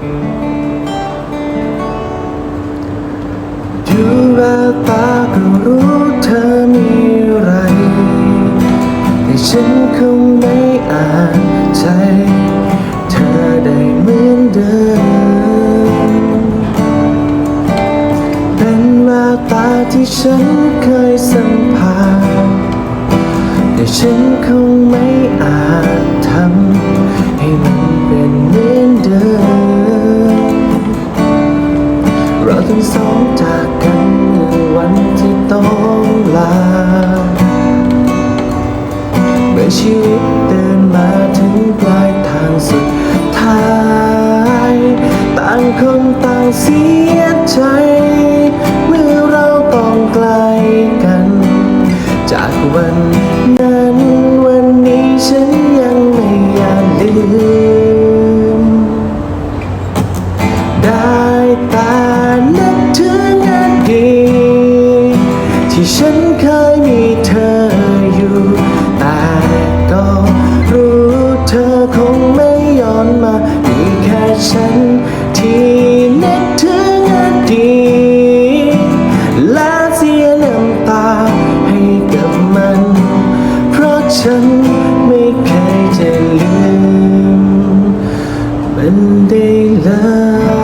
ดูแววตาก็รู้เธอมีอะไร แต่ฉันคงไม่อาจใจ เธอได้เหมือนเดิม เป็นแววตาที่ฉันเคยสัมผัสแต่ฉันคงไม่อาจทำ ทั้งสองจากกันเมื่อวันที่ต้องลา เมื่อชีวิตเดินมาถึงปลายทางสุดท้าย ต่างคนต่างเสียใจ เมื่อเราต้องไกลกัน จากวัน ที่ฉันเคยมีเธออยู่แต่ก็รู้เธอคงไม่ย้อนมามีแค่ฉันที่นึกถึงอดีตและเสียน้ำตาให้กับมัน เพราะฉันไม่เคยจะลืมมันได้แล้ว